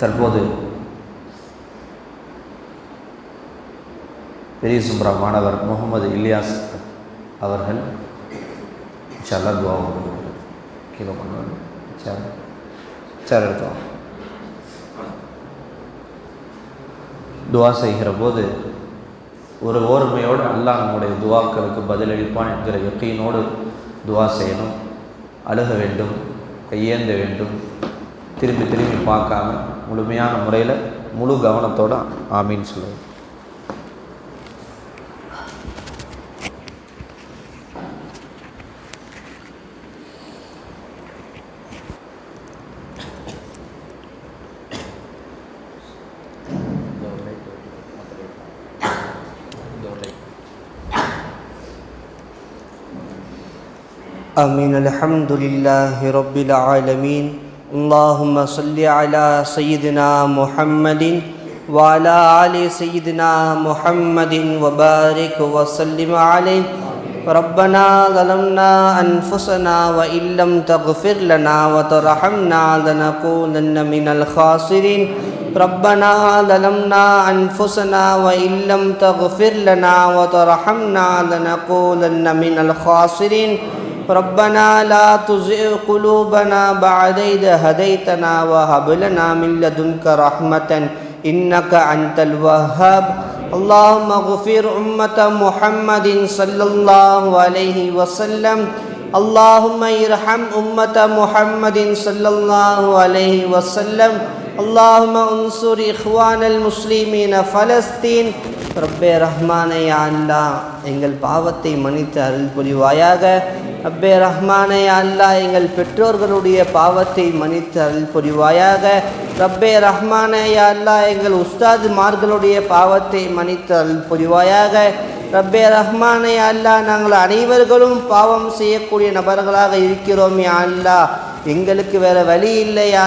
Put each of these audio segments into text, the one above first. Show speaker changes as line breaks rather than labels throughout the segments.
தற்போது பெரிய சுப்ரா மாணவர் முகமது இலியாஸ் அவர்கள் இன்ஷால்லா துவா ஓதுவார்கள். கீழே கொண்டு வந்து எடுத்தோம். துவா செய்கிற போது ஒரு ஓர்மையோடு அல்லாஹ் நம்முடைய துவாக்களுக்கு பதிலளிப்பான் என்கிற யக்கீனோடு துவா செய்யணும். அழுக வேண்டும் கையேந்த வேண்டும். திரும்பி திரும்பி பார்க்காம முழுமையான முறையில் முழு கவனத்தோடு ஆமீன்னு சொல்லுவேன்
آمين الحمد لله رب العالمين اللهم صل على سيدنا محمد وعلى آل سيدنا محمد وبارك وسلم عليه. ربنا ظلمنا أنفسنا وإن لم تغفر لنا وترحمنا لنكونن من الخاسرين. ربنا ظلمنا أنفسنا وإن لم تغفر لنا وترحمنا لنكونن من الخاسرين. ربنا لا تزغ قلوبنا بعد إذ هديتنا وهب لنا من لدنك رحمة إنك أنت الوهاب اللهم اغفر أمة محمد صلى الله عليه وسلم اللهم ارحم أمة محمد صلى الله عليه وسلم اللهم انصر إخوان المسلمين فلسطين ரப்பே ரஹ்மானே யா அல்லாஹ் எங்கள் பாவத்தை மன்னித்து அருள் புரிவாயாக ரப்பே ரஹ்மானே அல்லா எங்கள் பெற்றோர்களுடைய பாவத்தை மன்னித்து அருள் புரிவாயாக. ரப்பே ரஹ்மானே அல்லா எங்கள் உஸ்தாதுமார்களுடைய பாவத்தை மன்னித்து அருள் புரிவாயாக. ரப்பே ரஹ்மானே அல்லா நாங்கள் அனைவர்களும் பாவம் செய்யக்கூடிய நபர்களாக இருக்கிறோம் யா அல்லா. எங்களுக்கு வேற வழி இல்லை யா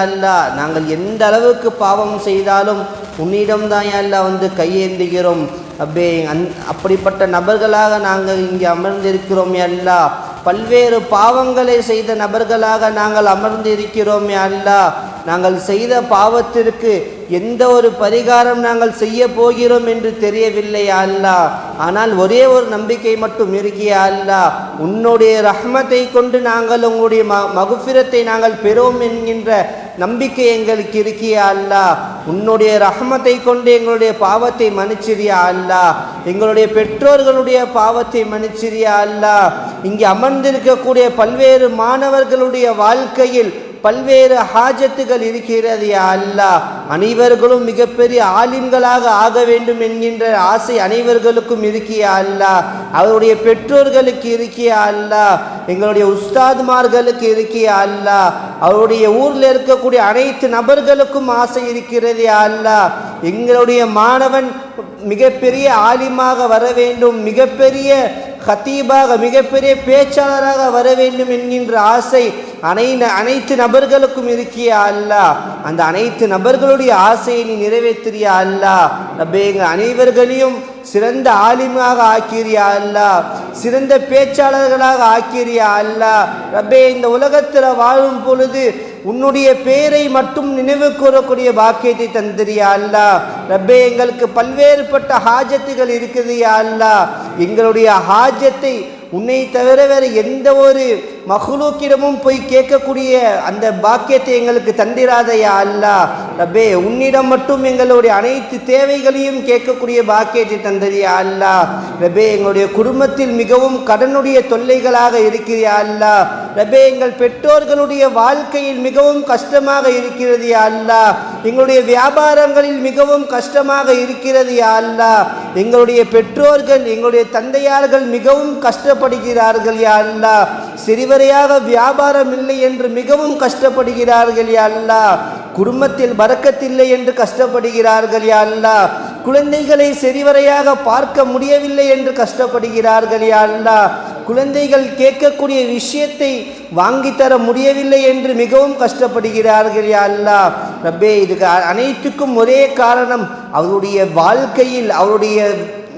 நாங்கள் எந்த அளவுக்கு பாவம் செய்தாலும் உன்னிடம்தான் யா வந்து கையேந்துகிறோம். அப்பே அந் அப்படிப்பட்ட நபர்களாக நாங்கள் இங்கே அமர்ந்திருக்கிறோம் யா பல்வேறு பாவங்களை செய்த நபர்களாக நாங்கள் அமர்ந்திருக்கிறோம் இருக்கிறோம் அல்லாஹ். நாங்கள் செய்த பாவத்திற்கு எந்த ஒரு பரிகாரம் நாங்கள் செய்ய போகிறோம் என்று தெரியவில்லை அல்லா அல்லாஹ். ஆனால் ஒரே ஒரு நம்பிக்கை மட்டும் இருக்கிய அல்லா உன்னுடைய ரஹ்மத்தை கொண்டு நாங்கள் உங்களுடைய ம மகுஃபிரத்தை நாங்கள் பெறுவோம் என்கின்ற நம்பிக்கை எங்களுக்கு இருக்கியா அல்லா? உன்னுடைய ரஹமத்தை கொண்டு எங்களுடைய பாவத்தை மன்னிச்சிரியா அல்லா? எங்களுடைய பெற்றோர்களுடைய பாவத்தை மன்னிச்சிரியா அல்லாஹ் இங்கே அமர்ந்திருக்கக்கூடிய பல்வேறு மாணவர்களுடைய வாழ்க்கையில் பல்வேறு ஹாஜத்துகள் இருக்கிறது. அல்லாஹ் அனைவர்களும் மிகப்பெரிய ஆலிம்களாக ஆக வேண்டும் என்கின்ற ஆசை அனைவர்களுக்கும் இருக்கிய அல்லாஹ் அவருடைய பெற்றோர்களுக்கு இருக்கிய அல்லாஹ் எங்களுடைய உஸ்தாதுமார்களுக்கு இருக்கிய அல்லாஹ் அவருடைய ஊரில் இருக்கக்கூடிய அனைத்து நபர்களுக்கும் ஆசை இருக்கிறது. அல்லா அல்லாஹ் எங்களுடைய மாணவன் மிகப்பெரிய ஆலிமாக வர வேண்டும். மிகப்பெரிய ஹத்தீபாக மிகப்பெரிய பேச்சாளராக வர வேண்டும் என்கின்ற ஆசை அனை அனைத்து நபர்களுக்கும் இருக்கிய அல்லா அந்த அனைத்து நபர்களுடைய ஆசையை நீ நிறைவேற்றியா அல்லா ரப்பே எங்கள் அனைவர்களையும் சிறந்த ஆலிமாக ஆக்கிறியா அல்லா சிறந்த பேச்சாளர்களாக ஆக்கிறியா அல்லா ரப்பே இந்த உலகத்தில் வாழும் பொழுது உன்னுடைய பெயரை மட்டும் நினைவு கூறக்கூடிய பாக்கியத்தை தந்திரியா அல்லா? ரப்பே எங்களுக்கு பல்வேறுபட்ட ஹாஜத்துகள் இருக்குது யா அல்லா? எங்களுடைய ஹாஜத்தை உன்னை தவிர வேறு எந்த ஒரு மஹ்லூக்கிடமும் போய் கேட்கக்கூடிய அந்த பாக்கியத்தை எங்களுக்கு தந்திராதையா அல்லா? ரப்பே உன்னிடம் மட்டும் எங்களுடைய அனைத்து தேவைகளையும் கேட்கக்கூடிய பாக்கியத்தை தந்ததியா அல்லா? ரபே எங்களுடைய குடும்பத்தில் மிகவும் கடனுடைய தொல்லைகளாக இருக்கிறியா அல்லா? ரபே எங்கள் பெற்றோர்களுடைய வாழ்க்கையில் மிகவும் கஷ்டமாக இருக்கிறது யா அல்லா? எங்களுடைய வியாபாரங்களில் மிகவும் கஷ்டமாக இருக்கிறது யா அல்லா? எங்களுடைய பெற்றோர்கள் எங்களுடைய தந்தையார்கள் மிகவும் கஷ்டப்படுகிறார்கள் யா அல்லா? சிறுவரையாக வியாபாரம் இல்லை என்று மிகவும் கஷ்டப்படுகிறார்கள் யா அல்லா குடும்பத்தில் வரக்கத்தில்லை என்று கஷ்டப்படுகிறார்கள் யா அல்லா குழந்தைகளை சரிவரையாக பார்க்க முடியவில்லை என்று கஷ்டப்படுகிறார்கள் யா அல்லா குழந்தைகள் கேட்கக்கூடிய விஷயத்தை வாங்கித்தர முடியவில்லை என்று மிகவும் கஷ்டப்படுகிறார்கள் யா அல்லா ரப்பே இதுக்கு அனைத்துக்கும் ஒரே காரணம் அவருடைய வாழ்க்கையில் அவருடைய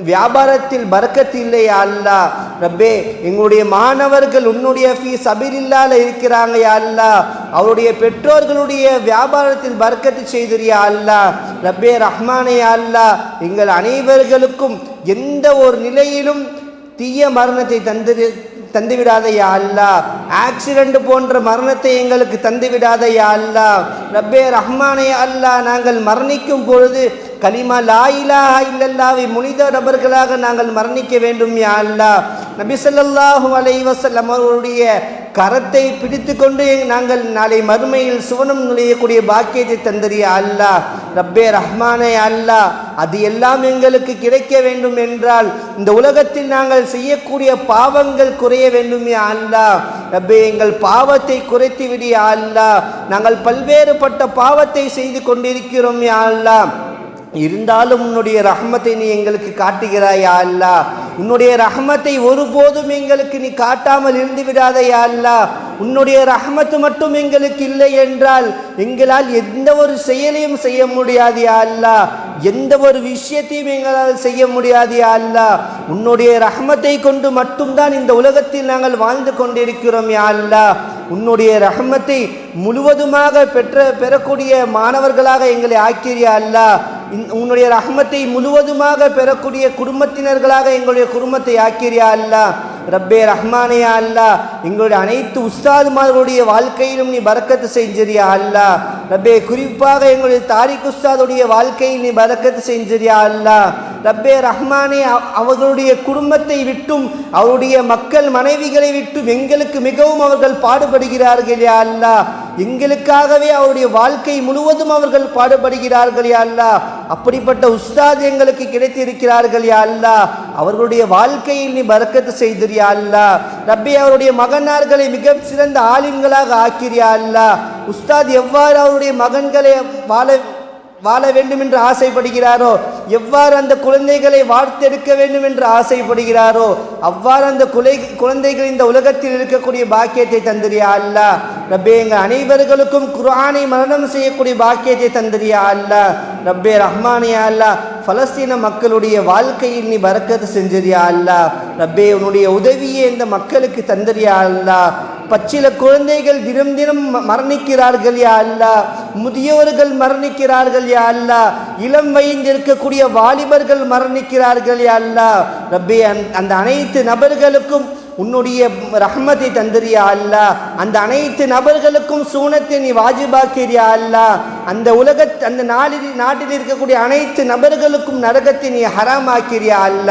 வியாபாரத்தில் பறக்கத்து அல்லா ரப்பே எங்களுடைய மாணவர்கள் உன்னுடைய ஃபீஸ் சபிலில்லால இருக்கிறாங்க யா அல்லா. அவருடைய பெற்றோர்களுடைய வியாபாரத்தில் பர்க்கத்து செய்திரியா அல்லா. ரப்பே ரஹ்மானே அல்லா. எங்கள் அனைவர்களுக்கும் எந்த ஒரு நிலையிலும் தீய மரணத்தை தந்து தந்துவிடாதையா அல்லா. ஆக்சிடென்ட் போன்ற மரணத்தை எங்களுக்கு தந்துவிடாதையா அல்லா. ரப்பே ரஹ்மானே அல்லா. நாங்கள் மரணிக்கும் பொழுது கலிமா லா இல்லல்லாவை முனித நபர்களாக நாங்கள் மரணிக்க வேண்டும் யா அல்லா நபி அவருடைய கரத்தை பிடித்து கொண்டு நாங்கள் நாளை மறுமையில் சுவனம் நுழையக்கூடிய பாக்கியத்தை தந்தறிய அல்லா ரப்பே ரஹ்மானே அல்லா அது எல்லாம் எங்களுக்கு கிடைக்க வேண்டும் என்றால் இந்த உலகத்தில் நாங்கள் செய்யக்கூடிய பாவங்கள் குறைய வேண்டும் அல்லா ரப்பே எங்கள் பாவத்தை குறைத்து விடிய அல்லா நாங்கள் பல்வேறுபட்ட பாவத்தை செய்து கொண்டிருக்கிறோம் யா அல்லா இருந்தாலும் உன்னுடைய ரஹமத்தை நீ எங்களுக்கு காட்டுகிறாயா அல்லா? உன்னுடைய ரஹமத்தை ஒருபோதும் எங்களுக்கு நீ காட்டாமல் இருந்து விடாதையா அல்லா? உன்னுடைய ரஹமத்து மட்டும் எங்களுக்கு இல்லை என்றால் எங்களால் எந்த ஒரு செயலையும் செய்ய முடியாது அல்லா? எந்த ஒரு விஷயத்தையும் எங்களால் செய்ய முடியாது அல்லா? உன்னுடைய ரஹமத்தை கொண்டு மட்டும்தான் இந்த உலகத்தில் நாங்கள் வாழ்ந்து கொண்டிருக்கிறோம் யா அல்லா. உன்னுடைய ரஹமத்தை முழுவதுமாக பெற்ற பெறக்கூடிய மாணவர்களாக எங்களை ஆக்கிறியா அல்லா. உன்னுடைய ரஹ்மத்தை முழுவதுமாக பெறக்கூடிய குடும்பத்தினர்களாக எங்களுடைய குடும்பத்தை ஆக்கிறியா அல்லா? ரப்பே ரஹ்மானையா அல்லா? எங்களுடைய அனைத்து உஸ்தாதுமார்களுடைய வாழ்க்கையிலும் நீ பறக்கத்து செஞ்சிரியா அல்லா? ரப்பே குறிப்பாக எங்களுடைய தாரிக் உஸ்தாதுடைய வாழ்க்கையில் நீ பறக்கத்து செஞ்சிரியா அல்லா? ரப்பே ரஹ்மானே அவர்களுடைய குடும்பத்தை விட்டும் அவருடைய மக்கள் மனைவிகளை விட்டும் எங்களுக்கு மிகவும் அவர்கள் பாடுபடுகிறார்கள் யா அல்லா? எங்களுக்காகவே அவருடைய வாழ்க்கை முழுவதும் அவர்கள் பாடுபடுகிறார்கள் யா அல்லா. அப்படிப்பட்ட உஸ்தாத் எங்களுக்கு கிடைத்திருக்கிறார்கள் யா அல்லா. அவர்களுடைய வாழ்க்கையில் நீ பறக்கத்து செய்திரியா அல்லா. ரப்பி அவருடைய மகனார்களை மிக சிறந்த ஆலிம்களாக ஆக்கிறியா அல்லா. உஸ்தாத் எவ்வாறு அவருடைய மகன்களை வாழ வாழ வேண்டும் என்று ஆசைப்படுகிறாரோ? எவ்வாறு அந்த குழந்தைகளை வார்த்தெடுக்க வேண்டும் என்று ஆசைப்படுகிறாரோ? அவ்வாறு அந்த குலை குழந்தைகள் இந்த உலகத்தில் இருக்கக்கூடிய பாக்கியத்தை தந்திரியா அல்லா? ரப்பே எங்கள் அனைவர்களுக்கும் குரானை மரணம் செய்யக்கூடிய பாக்கியத்தை தந்திரியா அல்லா? ரப்பே ரஹ்மானியா அல்லா பலஸ்தீன மக்களுடைய வாழ்க்கையில் நீ பறக்கத்து செஞ்சிரியா அல்லா? ரப்பே உன்னுடைய உதவியை இந்த மக்களுக்கு தந்திரியா அல்லா? பச்சில குழந்தைகள் தினம் தினம் மரணிக்கிறார்கள் யா அல்லா? முதியோர்கள் மரணிக்கிறார்கள் யா அல்லா? இளம் வயந்து இருக்கக்கூடிய வாலிபர்கள் மரணிக்கிறார்கள் யா அல்லா? ரப்பே அந்த அனைத்து நபர்களுக்கும் உன்னுடைய ரஹ்மத்தை தந்திரியா அல்ல? அந்த அனைத்து நபர்களுக்கும் சூனத்தை நீ வாஜிபாக்கிறியா அல்ல? அந்த உலக அந்த நாளில் நாட்டில் இருக்கக்கூடிய அனைத்து நபர்களுக்கும் நரகத்தை நீ ஹராமாக்கிறியா அல்ல?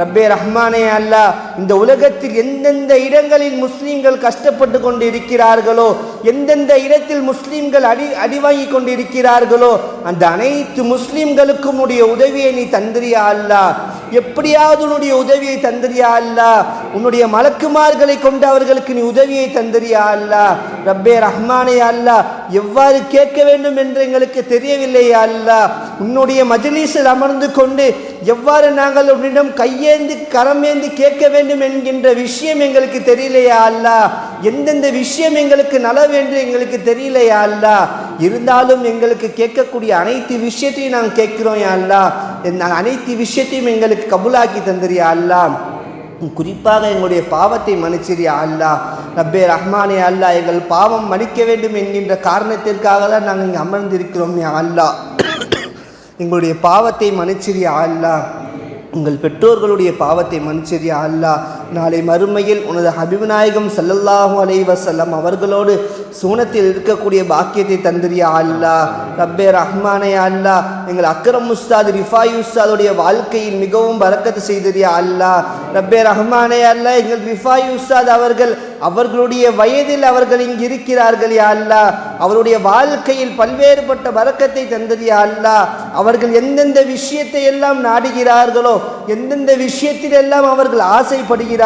ரப்பே ரஹ்மானே அல்ல இந்த உலகத்தில் எந்தெந்த இடங்களில் முஸ்லீம்கள் கஷ்டப்பட்டு கொண்டு இருக்கிறார்களோ எந்தெந்த இடத்தில் முஸ்லீம்கள் அடி அடிவாங்கி கொண்டு இருக்கிறார்களோ அந்த அனைத்து முஸ்லீம்களுக்கும் உடைய உதவியை நீ தந்திரியா அல்லா? எப்படியாவது உன்னுடைய உதவியை தந்திரியா அல்லா? உன்னுடைய மலக்குமார்களை கொண்டு அவர்களுக்கு நீ உதவியை தந்திரியா அல்லா? ரப்பே ரஹ்மானே அல்லா எவ்வாறு கேட்க வேண்டும் என்று எங்களுக்கு தெரியவில்லையா அல்லா. உன்னுடைய மஜ்லிஸில் அமர்ந்து கொண்டு எவ்வாறு நாங்கள் உன்னிடம் கையேந்து கரமேந்து கேட்க வேண்டும் என்கின்ற விஷயம் எங்களுக்கு தெரியலையா அல்லா? எந்தெந்த விஷயம் எங்களுக்கு நலவென்று எங்களுக்கு தெரியலையா அல்லா? இருந்தாலும் எங்களுக்கு கேட்கக்கூடிய அனைத்து விஷயத்தையும் நாங்கள் கேட்கிறோம் யா அல்லா. அனைத்து விஷயத்தையும் எங்களுக்கு கபுலாக்கி தந்துறியா அல்லா. குறிப்பாக எங்களுடைய பாவத்தை மன்னிச்சிரியா அல்லா. ரப்பே ரஹ்மானே அல்லா. எங்கள் பாவம் மன்னிக்க வேண்டும் என்கின்ற காரணத்திற்காக தான் நாங்கள் இங்கே அமர்ந்திருக்கிறோம் யா அல்லா. எங்களுடைய பாவத்தை மன்னிச்சிரியா அல்லா. உங்கள் பெற்றோர்களுடைய பாவத்தை மன்னிச்சிரியா அல்லா. நாளை மறுமையில் உனது ஹபிபு நாயகம் சல்லல்லாஹு அலைவசல்லம் அவர்களோடு சூனத்தில் இருக்கக்கூடிய பாக்கியத்தை தந்திரியா அல்லா? ரப்பே ரஹ்மானே அல்லா. எங்கள் அக்ரம் உஸ்தாத் ரிஃபாய் உஸ்தாதுடைய வாழ்க்கையில் மிகவும் பறக்கத்து செய்திரியா அல்லா? ரப்பே ரஹ்மானே அல்லா. எங்கள் ரிஃபாய் உஸ்தாத் அவர்கள் அவர்களுடைய வயதில் அவர்கள் இங்கு இருக்கிறார்கள் யா அல்லா. அவருடைய வாழ்க்கையில் பல்வேறுபட்ட பறக்கத்தை தந்ததியா அல்லா? அவர்கள் எந்தெந்த விஷயத்தை எல்லாம் நாடுகிறார்களோ எந்தெந்த விஷயத்தில் எல்லாம் அவர்கள் ஆசைப்படுகிறார்கள்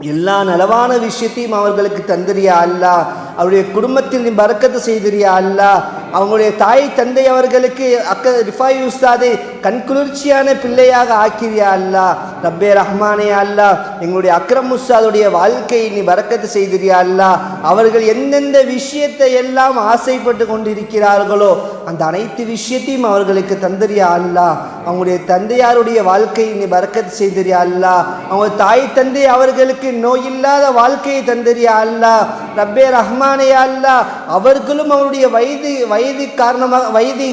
எல்லா நலவான விஷயத்தையும் அவர்களுக்கு தந்திரியா அல்லா? அவருடைய குடும்பத்தில் நீ பறக்கத்து செய்திரியா அல்லா? அவங்களுடைய தாய் தந்தை அவர்களுக்கு அக்க ரிஃபாய் உஸ்தாதை கண்குளிர்ச்சியான பிள்ளையாக ஆக்கிறியா அல்லா? ரப்பே ரஹ்மானே அல்லா எங்களுடைய அக்ரம் முஸ்தாதுடைய வாழ்க்கையை நீ பறக்கத்து செய்திரியா அல்லா அவர்கள் எந்தெந்த விஷயத்தை எல்லாம் ஆசைப்பட்டு கொண்டிருக்கிறார்களோ அந்த அனைத்து விஷயத்தையும் அவர்களுக்கு தந்தரியா அல்லா அவங்களுடைய தந்தையாருடைய வாழ்க்கையை நீ பறக்கத்து செய்திரியா அல்லா அவங்க தாய் தந்தை அவர்களுக்கு நோயில்லாத வாழ்க்கையை தந்தரியா அல்லா ரப்பே ரஹ்மானே அல்லா அவர்களும் அவருடைய வயது வயது காரணமாக வயது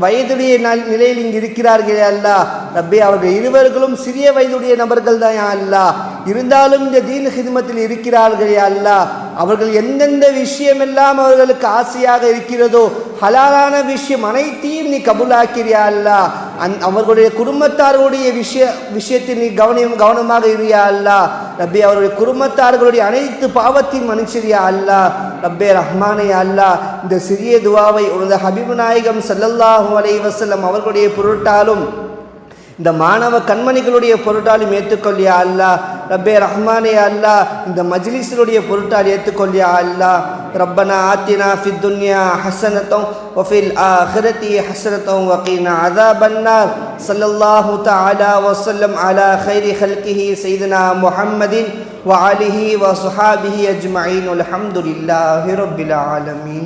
வயதுடைய நல்- நிலையில் இங்கு இருக்கிறார்களே அல்லா ரப்பே அவர்கள் இருவர்களும் சிறிய வயதுடைய நபர்கள் தான் அல்லா இருந்தாலும் இந்த தீன் ஹிதமத்தில் இருக்கிறார்களே அல்லா அவர்கள் எந்தெந்த விஷயமெல்லாம் அவர்களுக்கு ஆசையாக இருக்கிறதோ ஹலாலான விஷயம் அனைத்தையும் நீ கபூலாக்கிறியா அல்லா? அந் அவர்களுடைய குடும்பத்தார்களுடைய விஷய விஷயத்தில் நீ கவனம் கவனமாக இருக்கிறியா அல்லா? ரப்பே அவருடைய குடும்பத்தார்களுடைய அனைத்து பாவத்தையும் மன்னிச்சிரியா அல்லா? ரப்பே ரஹ்மானே அல்லா இந்த சிறிய துவாவை உனது ஹபீபு நாயகம் ஸல்லல்லாஹு அலை வசல்லம் அவர்களுடைய பொருட்டாலும் இந்த மாணவ கண்மணிகளுடைய பொருட்டாலும் ஏற்றுக்கொள்ளியா அல்லா? ரப்பே ரஹ்மானே அல்லா இந்த மஜ்லிஸினுடைய பொருட்டால் ஏற்றுக்கொள்ளியா அல்லா ரப்பனா ஆத்தினா ஃபித் துன்யா ஹசனத்தம் வஃபில் ஆஹிரத்தி ஹசனத்தம் வகீனா அதாபன்னார் ஸல்லல்லாஹு தஆலா வஸல்லம் அலா خير خلقه سيدنا محمد وآله وصحابه أجمعين والحمد لله رب العالمين